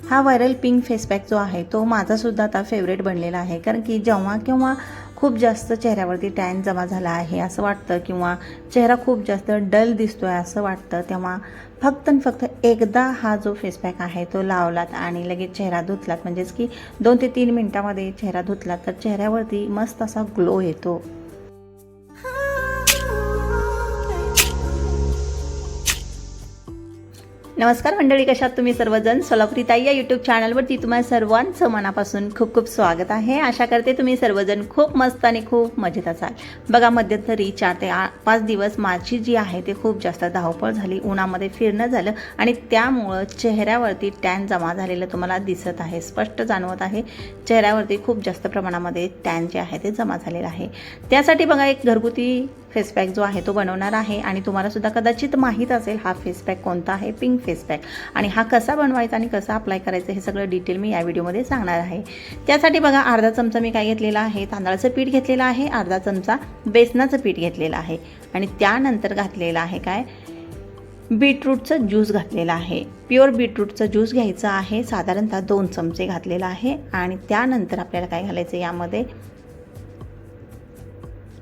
हा viral pink face pack जो आहे तो माझासुद्धा आता फेवरेट बनलेला आहे. कारण की जेव्हा केव्हा खूप जास्त चेहऱ्यावरती टॅन जमा झाला आहे असं वाटतं किंवा चेहरा खूप जास्त डल दिसतो आहे असं वाटतं तेव्हा फक्त आणि फक्त एकदा हा जो फेसपॅक आहे तो लावलात आणि लगेच चेहरा धुतलात. म्हणजेच की दोन ते तीन मिनटामध्ये चेहरा धुतलात तर चेहऱ्यावरती मस्त असा ग्लो येतो. नमस्कार मंडळी कशात तुम्ही सर्वजण? सोलापुरी ताई या यूट्यूब चॅनलवरती तुम्हाला सर्वांचं मनापासून खूप खूप स्वागत आहे. आशा करते तुम्ही सर्वजण खूप मस्त आणि खूप मजेत असाल. बघा मध्यंतरी चार ते आ पाच दिवस माझी जी आहे ते खूप जास्त धावपळ झाली उन्हामध्ये फिरणं झालं आणि त्यामुळं चेहऱ्यावरती टॅन जमा झालेलं तुम्हाला दिसत आहे स्पष्ट जाणवत आहे. चेहऱ्यावरती खूप जास्त प्रमाणामध्ये टॅन जे आहे ते जमा झालेलं आहे. त्यासाठी बघा एक घरगुती फेस पॅक जो आहे तो बनवणार आहे. आणि तुम्हाला सुद्धा कदाचित माहीत असेल हा फेस पॅक कोणता आहे? पिंक फेस पॅक आणि हा कसा बनवायचा आणि कसा अप्लाय करायचा हे सगळं डिटेल मी या व्हिडिओमध्ये सांगणार आहे. त्यासाठी बघा अर्धा चमचा मी काय घेतलेला आहे? तांदळाचं पीठ घेतलेलं आहे. अर्धा चमचा बेसनाचं पीठ घेतलेलं आहे. आणि त्यानंतर घातलेलं आहे काय? बीटरूटचं ज्यूस घातलेलं आहे. प्युअर बीटरूटचं ज्यूस घ्यायचं आहे. साधारणतः दोन चमचे घातलेलं आहे. आणि त्यानंतर आपल्याला काय घालायचं यामध्ये?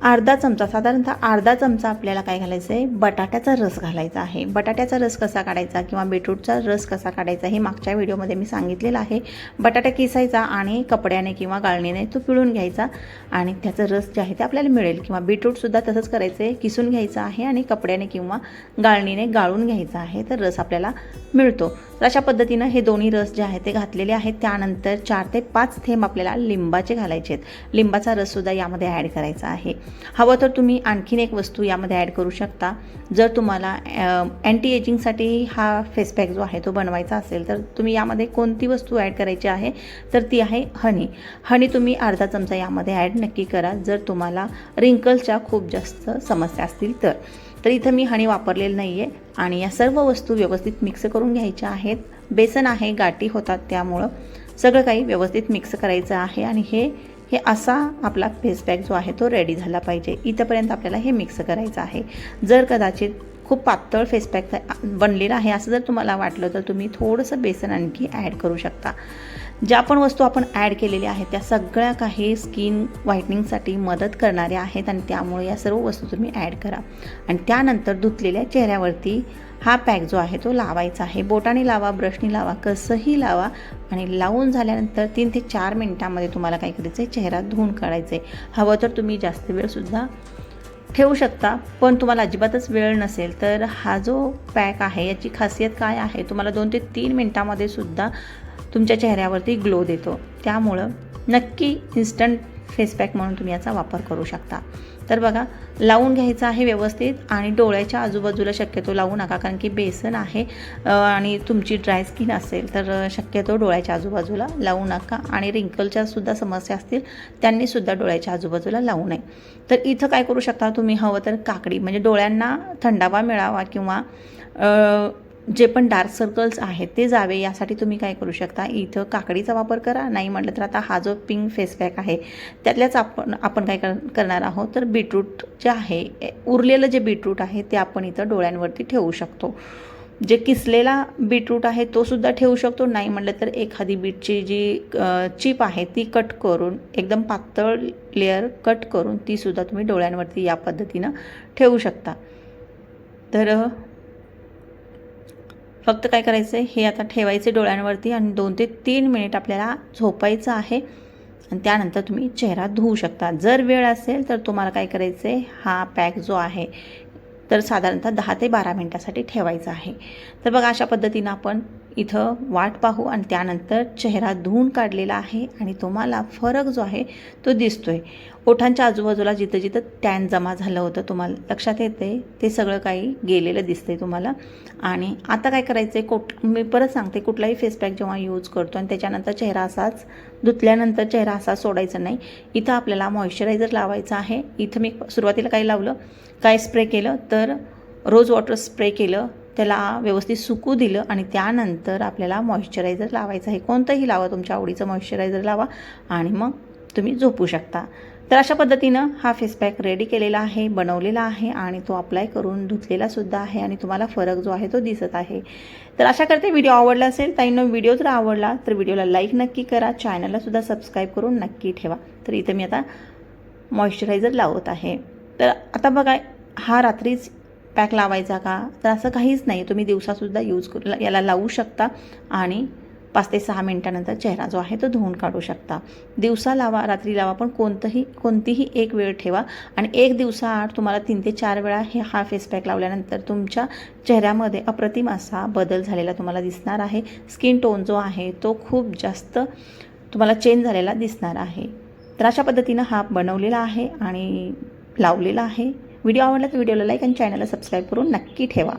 अर्धा चमचा साधारणतः अर्धा चमचा आपल्याला काय घालायचं आहे? बटाट्याचा रस घालायचा आहे. बटाट्याचा रस कसा काढायचा किंवा बीटरूटचा रस कसा काढायचा हे मागच्या व्हिडिओमध्ये मी सांगितलेलं आहे. बटाटा किसायचा आणि कपड्याने किंवा गाळणीने तो पिळून घ्यायचा आणि त्याचा रस जे आहे ते आपल्याला मिळेल. किंवा बीटरूटसुद्धा तसंच करायचं आहे. किसून घ्यायचं आहे आणि कपड्याने किंवा गाळणीने गाळून घ्यायचा आहे. तर रस आपल्याला मिळतो. तर अशा पद्धतीनं हे दोन्ही रस जे आहे ते घातलेले आहेत. त्यानंतर चार ते पाच थेंब आपल्याला लिंबाचे घालायचे आहेत. लिंबाचा रससुद्धा यामध्ये ॲड करायचा आहे. हवं तर तुम्ही आणखीन एक वस्तू यामध्ये ॲड करू शकता. जर तुम्हाला अँटी एजिंगसाठी हा फेस पॅक जो आहे तो बनवायचा असेल तर तुम्ही यामध्ये कोणती वस्तू ॲड करायची आहे? तर ती आहे हनी. हनी तुम्ही अर्धा चमचा यामध्ये ॲड नक्की करा. जर तुम्हाला रिंकल्सच्या खूप जास्त समस्या असतील तर. तर इथं मी हणी वापरलेलं नाही आहे आणि या सर्व वस्तू व्यवस्थित मिक्स करून घ्यायच्या आहेत. बेसन आहे गाठी होतात त्यामुळं सगळं काही व्यवस्थित मिक्स करायचं आहे आणि हे हे असा आपला फेस पॅक जो आहे तो रेडी झाला पाहिजे. इथंपर्यंत आपल्याला हे मिक्स करायचं आहे. जर कदाचित खूप पातळ फेस पॅक बनलेला आहे असं जर तुम्हाला वाटलं तर तुम्ही थोडंसं बेसन आणखी ॲड करू शकता. ज्या पण वस्तू आपण ॲड केलेल्या आहेत त्या सगळ्या काही स्किन व्हाईटनिंगसाठी मदत करणाऱ्या आहेत आणि त्यामुळे या सर्व वस्तू तुम्ही ॲड करा. आणि त्यानंतर धुतलेल्या चेहऱ्यावरती हा पॅक जो आहे तो लावायचा आहे. बोटाने लावा ब्रशनी लावा कसंही लावा आणि लावून झाल्यानंतर तीन ते चार मिनटामध्ये तुम्हाला काय करायचं आहे चेहरा धुवून काढायचं आहे हवं तर तुम्ही जास्त वेळसुद्धा ठेवू शकता पण तुम्हाला अजिबातच वेळ नसेल तर हा जो पॅक आहे याची खासियत काय आहे? तुम्हाला दोन ते तीन मिनटामध्ये सुद्धा तुमच्या चेहऱ्यावरती ग्लो देतो. त्यामुळं नक्की इन्स्टंट फेस पॅक म्हणून तुम्ही याचा वापर करू शकता. तर बघा लावून घ्यायचं आहे व्यवस्थित आणि डोळ्याच्या आजूबाजूला शक्यतो लावू नका कारण की बेसन आहे आणि तुमची ड्राय स्किन असेल तर शक्यतो डोळ्याच्या आजूबाजूला लावू नका आणि रिंकलच्या सुद्धा समस्या असतील त्यांनीसुद्धा डोळ्याच्या आजूबाजूला लावू नये. तर इथं काय करू शकता तुम्ही? हवं तर काकडी म्हणजे डोळ्यांना थंडावा मिळावा किंवा जे पण डार्क सर्कल्स आहेत ते जावे यासाठी तुम्ही काय करू शकता? इथं काकडीचा वापर करा. नाही म्हटलं तर आता हा जो पिंक फेस पॅक आहे त्यातल्याच आपण आपण काय कर करणार आहोत? तर बीटरूट जे आहे उरलेलं जे बीटरूट आहे ते आपण इथं डोळ्यांवरती ठेवू शकतो. जे किसलेला बीटरूट आहे तो सुद्धा ठेवू शकतो. नाही म्हटलं तर एखादी बीटची जी चिप आहे ती कट करून एकदम पातळ लेअर कट करून तीसुद्धा तुम्ही डोळ्यांवरती या पद्धतीनं ठेवू शकता. तर फक्त काय करायचं आहे हे आता ठेवायचे डोळ्यांवरती आणि दोन ते तीन मिनिट आपल्याला झोपायचं आहे. आणि त्यानंतर तुम्ही चेहरा धुवू शकता. जर वेळ असेल तर तुम्हाला काय करायचं आहे हा पॅक जो आहे तर साधारणतः दहा ते बारा मिनटासाठी ठेवायचा आहे. तर बघा अशा पद्धतीनं आपण इथं वाट पाहू आणि त्यानंतर चेहरा धुवून काढलेला आहे आणि तुम्हाला फरक जो आहे तो दिसतो आहे ओठांच्या आजूबाजूला जिथं जिथं टॅन जमा झालं होतं तुम्हाला लक्षात येते ते सगळं काही गेलेलं दिसतंय तुम्हाला. आणि आता काय करायचं आहे कोट मी परत सांगते कुठलाही फेसपॅक जेव्हा यूज करतो आणि त्याच्यानंतर चेहरा असाच धुतल्यानंतर चेहरा असा सोडायचा नाही. इथं आपल्याला मॉइश्चरायझर लावायचं आहे. इथं मी सुरुवातीला काय लावलं? काय स्प्रे केलं? तर रोज वॉटर स्प्रे केलं. त्याला व्यवस्थित सुकू दिलं आणि त्यानंतर आपल्याला मॉइश्चरायझर लावायचं आहे. कोणतंही लावा तुमच्या आवडीचं मॉइश्चरायझर लावा आणि मग तुम्ही झोपू शकता. तर अशा पद्धतीनं हा फेस पॅक रेडी केलेला आहे बनवलेला आहे आणि तो अप्लाय करून धुतलेला सुद्धा आहे आणि तुम्हाला फरक जो आहे तो दिसत आहे. तर अशा करते व्हिडिओ आवडला असेल. ताईंनो व्हिडिओ जर आवडला तर व्हिडिओला लाईक नक्की करा. चॅनलला सुद्धा सबस्क्राईब करून नक्की ठेवा. तर इथं मी आता मॉइश्चरायझर लावत आहे. तर आता बघा हा रात्रीच पॅक लावायचा का? तर असं काहीच नाही. तुम्ही दिवसासुद्धा यूज करू याला लावू शकता आणि पाच ते सहा मिनटानंतर चेहरा जो आहे तो धुवून काढू शकता. दिवसा लावा रात्री लावा पण कोणतंही कोणतीही एक वेळ ठेवा आणि एक दिवसाआड तुम्हाला तीन ते चार वेळा हे हा फेस पॅक लावल्यानंतर तुमच्या चेहऱ्यामध्ये अप्रतिम असा बदल झालेला तुम्हाला दिसणार आहे. स्किन टोन जो आहे तो खूप जास्त तुम्हाला चेंज झालेला दिसणार आहे. तर अशा पद्धतीनं हा बनवलेला आहे आणि लावलेला आहे. व्हिडिओ आवडला तर व्हिडिओला लाईक आणि चॅनलला सबस्क्राईब करून नक्की ठेवा.